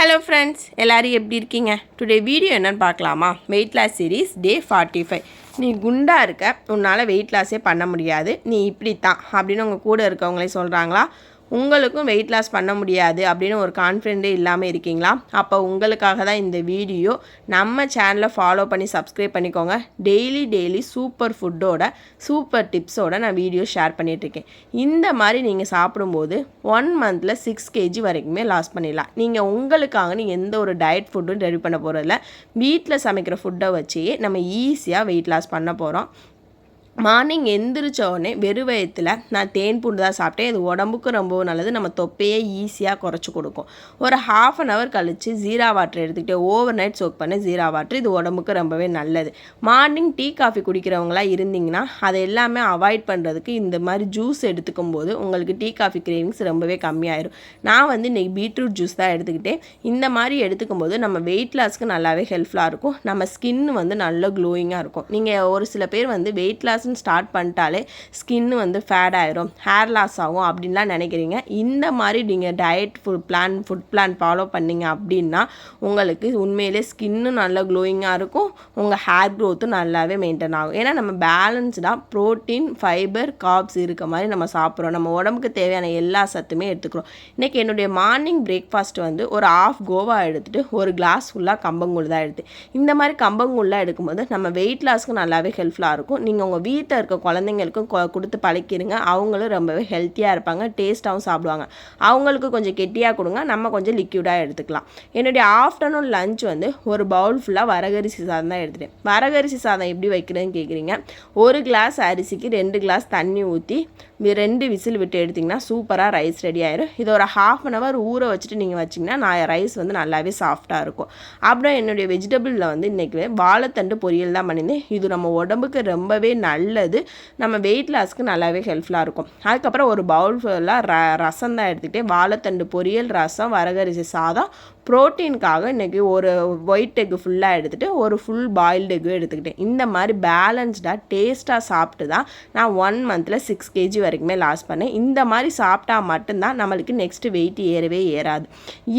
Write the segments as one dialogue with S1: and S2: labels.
S1: Hello friends எல்லோரும் எப்படி இருக்கீங்க? டுடே வீடியோ என்னென்னு பார்க்கலாமா? Weight loss series day forty five நீ குண்டாக இருக்க உன்னால் வெயிட் லாஸே பண்ண முடியாது. நீ இப்படி தான் அப்படின்னு உங்கள் கூட இருக்கவங்களே சொல்கிறாங்களா உங்களுக்கும் வெயிட் லாஸ் பண்ண முடியாது அப்படின்னு ஒரு கான்ஃபிடென்ட்டே இல்லாமல் இருக்கீங்களா? அப்போ உங்களுக்காக தான் இந்த வீடியோ. நம்ம சேனலை ஃபாலோ பண்ணி சப்ஸ்கிரைப் பண்ணிக்கோங்க. டெய்லி டெய்லி சூப்பர் ஃபுட்டோட சூப்பர் டிப்ஸோட நான் வீடியோ ஷேர் பண்ணிகிட்ருக்கேன் இந்த மாதிரி நீங்கள் சாப்பிடும்போது ஒன் மந்தில் சிக்ஸ் கேஜி வரைக்குமே லாஸ் பண்ணிடலாம். நீங்கள் உங்களுக்காக நீங்கள் எந்த ஒரு டயட் ஃபுட்டும் ரெடி பண்ண போகிறதில்ல வீட்டில் சமைக்கிற ஃபுட்டை வச்சே நம்ம ஈஸியாக வெயிட் லாஸ் பண்ண போகிறோம் மார்னிங் எந்திரிச்ச உடனே வெறும் வயத்தில் நான் தேன் பூண்டு தான் சாப்பிட்டேன். இது உடம்புக்கு ரொம்ப நல்லது. நம்ம தொப்பையே ஈஸியாக குறைச்சி கொடுக்கும். ஒரு ஹாஃப் அன் ஹவர் கழித்து ஜீரா வாட்டர் எடுத்துக்கிட்டு ஓவர் நைட் சோக் பண்ண ஜீரா வாட்டர் இது உடம்புக்கு ரொம்பவே நல்லது. மார்னிங் டீ காஃபி குடிக்கிறவங்களா இருந்தீங்கன்னா அதை எல்லாமே அவாய்ட் பண்ணுறதுக்கு இந்த மாதிரி ஜூஸ் எடுத்துக்கும் போது உங்களுக்கு டீ காஃபி கிரேவிங்ஸ் ரொம்பவே கம்மியாயிரும். நான் வந்து இன்றைக்கி பீட்ரூட் ஜூஸ் தான் எடுத்துக்கிட்டேன். இந்த மாதிரி எடுத்துக்கும் போது நம்ம வெயிட் லாஸ்க்கு நல்லாவே ஹெல்ப்ஃபுல்லாக இருக்கும். நம்ம ஸ்கின் வந்து நல்ல க்ளோயிங்காக இருக்கும். நீங்கள் ஒரு சில பேர் வந்து வெயிட் லாஸ் லாஸ்ன்னு ஸ்டார்ட் பண்ணிட்டாலே ஸ்கின் வந்து ஃபேட் ஆயிரும் ஹேர் லாஸ் ஆகும் அப்படின்லாம் நினைக்கிறீங்க. இந்த மாதிரி நீங்கள் diet food plan food plan follow பண்ணீங்க அப்படின்னா உங்களுக்கு உண்மையிலே ஸ்கின்னும் நல்லா க்ளோயிங்காக இருக்கும் உங்கள் ஹேர் க்ரோத்தும் நல்லாவே மெயின்டைன் ஆகும். ஏன்னா நம்ம பேலன்ஸ்டாக ப்ரோட்டீன் ஃபைபர் காப்ஸ் இருக்க மாதிரி நம்ம சாப்பிட்றோம். நம்ம உடம்புக்கு தேவையான எல்லா சத்துமே எடுத்துக்கிறோம். இன்றைக்கி என்னுடைய மார்னிங் பிரேக்ஃபாஸ்ட் வந்து ஒரு ஆஃப் கோவா எடுத்துகிட்டு ஒரு கிளாஸ் ஃபுல்லாக கம்பங்கூழ் தான் எடுத்து இந்த மாதிரி கம்பங்கூழ்லாம் எடுக்கும்போது நம்ம வெயிட் லாஸ்க்கு நல்லாவே ஹெல்ப்ஃபுல்லாக இருக்கும். நீங்கள் உங்கள் வீட்டில் இருக்க குழந்தைங்களுக்கும் கொடுத்து பழக்கிடுங்க. அவங்களும் ரொம்பவே ஹெல்த்தியாக இருப்பாங்க. டேஸ்ட்டாகவும் சாப்பிடுவாங்க. அவங்களுக்கு கொஞ்சம் கெட்டியாக கொடுங்க. நம்ம கொஞ்சம் லிக்யூடாக எடுத்துக்கலாம். என்னுடைய ஆஃப்டர்நூன் லஞ்ச் வந்து ஒரு பவுல் ஃபுல்லாக வரகரிசி சாதம் தான் எடுத்துட்டேன். வரகரிசி சாதம் எப்படி வைக்கிறேன்னு கேட்குறீங்க ஒரு கிளாஸ் அரிசிக்கு ரெண்டு கிளாஸ் தண்ணி ஊற்றி ரெண்டு விசில் விட்டு எடுத்திங்கன்னா சூப்பராக ரைஸ் ரெடி ஆயிரும். இது ஒரு ஹாஃப் அன் ஹவர் ஊற வச்சுட்டு நீங்கள் வச்சிங்கன்னா நான் ரைஸ் வந்து நல்லாவே சாஃப்டாக இருக்கும். அப்புறம் என்னுடைய வெஜிடபிளில் வந்து இன்றைக்கி வாழைத்தண்டு பொரியல் தான் பண்ணியிருந்தேன். இது நம்ம உடம்புக்கு ரொம்பவே நல்லது. நம்ம வெயிட் லாஸ்க்கு நல்லாவே ஹெல்ப்ஃபுல்லாக இருக்கும். அதுக்கப்புறம் ஒரு பவுல் ஃபுல்லாக ர ரசம் தான் எடுத்துக்கிட்டேன். வாழைத்தண்டு பொரியல் ரசம் வரகரிசி சாதம் ப்ரோட்டீனுக்காக இன்றைக்கி ஒரு ஒயிட் எக்கு ஃபுல்லாக எடுத்துகிட்டு ஒரு ஃபுல் பாயில்டு எக்கு எடுத்துக்கிட்டேன். இந்த மாதிரி பேலன்ஸ்டாக டேஸ்ட்டாக சாப்பிட்டு தான் நான் ஒன் மந்தில் சிக்ஸ் கேஜி வரைக்குமே லாஸ் பண்ணேன். இந்த மாதிரி சாப்பிட்டா மட்டும்தான் நம்மளுக்கு நெக்ஸ்ட்டு வெயிட் ஏறவே ஏறாது.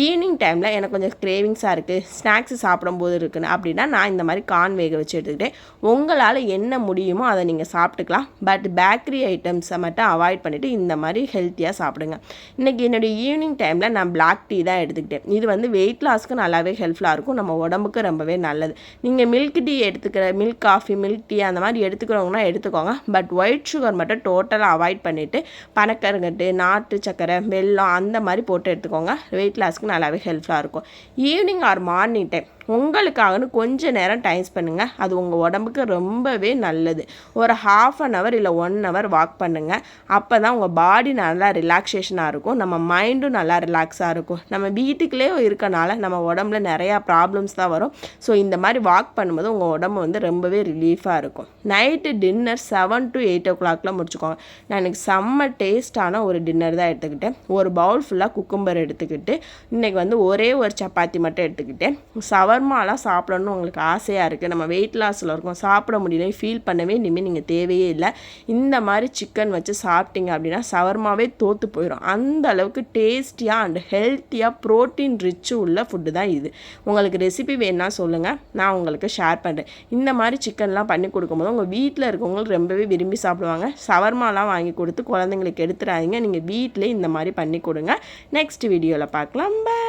S1: ஈவினிங் டைமில் எனக்கு கொஞ்சம் கிரேவிங்ஸாக இருக்குது ஸ்நாக்ஸ் சாப்பிடும்போது இருக்குன்னு அப்படின்னா நான் இந்த மாதிரி கான் வேக வச்சு எடுத்துக்கிட்டேன். உங்களால் என்ன முடியுமோ அதை நீங்கள் சாப்பிட்டுக்கலாம். பட் பேக்கரி ஐட்டம்ஸை மட்டும் அவாய்ட் பண்ணிவிட்டு இந்த மாதிரி ஹெல்த்தியாக சாப்பிடுங்க. இன்றைக்கி என்னுடைய ஈவினிங் டைமில் நான் பிளாக் டீ தான் எடுத்துக்கிட்டேன். இது வந்து வெயிட் லாஸ்க்கு நல்லாவே ஹெல்ப்ஃபுல்லாக இருக்கும். நம்ம உடம்புக்கு ரொம்பவே நல்லது. நீங்கள் மில்க் டீ எடுத்துக்கிற மில்க் காஃபி மில்க் டீ அந்த மாதிரி எடுத்துக்கிறவங்கன்னா எடுத்துக்கோங்க. பட் ஒயிட் சுகர் மட்டும் டோட்டலாக அவாய்ட் பண்ணிவிட்டு பனக்கருங்கட்டு நாட்டு சக்கரை வெல்லம் அந்த மாதிரி போட்டு எடுத்துக்கோங்க. வெயிட் லாஸ்க்கு நல்லாவே ஹெல்ப்ஃபுல்லாக இருக்கும். ஈவினிங் ஆர் மார்னிங் டைம் உங்களுக்காகனு கொஞ்சம் நேரம் டைம் பண்ணுங்கள் அது உங்கள் உடம்புக்கு ரொம்பவே நல்லது. ஒரு ஹாஃப் அன் ஹவர் இல்லை ஒன் ஹவர் வாக் பண்ணுங்கள் அப்போ தான் உங்கள் பாடி நல்லா ரிலாக்ஸேஷனாக இருக்கும். நம்ம மைண்டும் நல்லா ரிலாக்ஸாக இருக்கும். நம்ம வீட்டுக்குள்ளே இருக்கனால நம்ம உடம்புல நிறையா ப்ராப்ளம்ஸ் தான் வரும். ஸோ இந்த மாதிரி வாக் பண்ணும்போது உங்கள் உடம்பு வந்து ரொம்பவே ரிலீஃபாக இருக்கும். Night dinner seven to eight ஓ கிளாக்லாம் முடிச்சுக்கோங்க. நான் எனக்கு செம்ம டேஸ்ட்டான ஒரு டின்னர் தான் எடுத்துக்கிட்டேன். ஒரு பவுல் ஃபுல்லாக குக்கும்பர் எடுத்துக்கிட்டு இன்றைக்கி வந்து ஒரே ஒரு சப்பாத்தி மட்டும் எடுத்துக்கிட்டேன். சவர் ஷவர்மாலாம் சாப்பிடணும்னு உங்களுக்கு ஆசையாக இருக்குது நம்ம வெயிட் லாஸில் இருக்கோம். சாப்பிட முடியல ஃபீல் பண்ணவே இனிமேல் நீங்கள் தேவையே இல்லை. இந்த மாதிரி சிக்கன் வச்சு சாப்பிட்டீங்க அப்படின்னா சவர்மாவே தோற்று போயிடும் அந்த அளவுக்கு டேஸ்டியாக அண்ட் ஹெல்த்தியாக ப்ரோட்டீன் ரிச்சு உள்ள ஃபுட்டு தான் இது. உங்களுக்கு ரெசிபி வேணும்னா சொல்லுங்கள் நான் உங்களுக்கு ஷேர் பண்ணுறேன் இந்த மாதிரி சிக்கன்லாம் பண்ணி கொடுக்கும்போது உங்கள் வீட்டில் இருக்கவங்களுக்கு ரொம்பவே விரும்பி சாப்பிடுவாங்க. சவர்மாலாம் வாங்கி கொடுத்து குழந்தைங்களுக்கு எடுத்துடாதீங்க. நீங்கள் வீட்டிலே இந்த மாதிரி பண்ணி கொடுங்க. நெக்ஸ்ட் வீடியோவில் பார்க்கலாம். பாய்